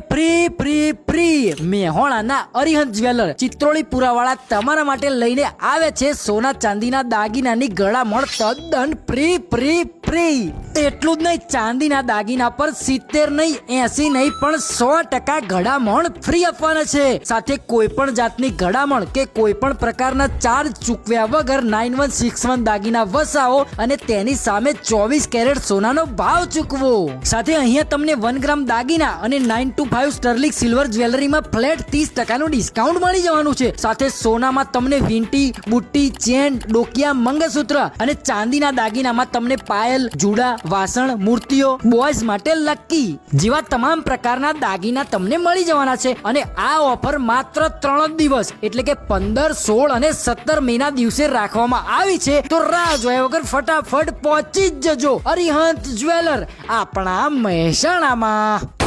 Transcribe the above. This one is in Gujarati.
પ્રી પ્રી પ્રી. મેહોણાના અરિહંત જ્વેલર. ચિત્રોળી પુરાવાળા તમારા માટે લઈને આવે છે સોના ચાંદીના દાગીનાની ગળામણ તદ્દન પ્રી પ્રી પ્રી એટલું જ નહીં, ચાંદીના દાગીના પર સિત્તેર નહીં, એસી નહીં, પણ સો ટકા ઘડામણ ફ્રી આપવાના છે. સાથે કોઈ પણ જાતની ઘડામણ કે કોઈ પણ પ્રકારના ચાર્જ ચૂકવ્યા વગર નાઇન વન સિક્સ વન દાગીના વસાવો અને તેની સામે ચોવીસ કેરેટ સોનાનો ભાવ ચૂકવો. સાથે અહીંયા તમને વન ગ્રામ દાગીના અને nine two five sterling silver જ્વેલરીમાં flat ત્રીસ ટકાનું ડિસ્કાઉન્ટ મળી જવાનું છે. સાથે સોનામાં તમને વીંટી, બુટ્ટી, ચેન, ડોકિયા, મંગળસૂત્ર અને ચાંદીના દાગીનામાં તમને પાયલ જુડા, વાસણ, મૂર્તિઓ બોયઝ માટે લકી. જેવા તમામ પ્રકારના દાગીના તમને મળી જવાના છે અને આ ઓફર માત્ર ત્રણ દિવસ, એટલે કે પંદર, સોળ અને સત્તર મેના દિવસે રાખવામાં આવી છે. તો રાહ જોયા વગર ફટાફટ પહોંચી જ જજો. અરિહંત જ્વેલર, આપણા મહેસાણામાં.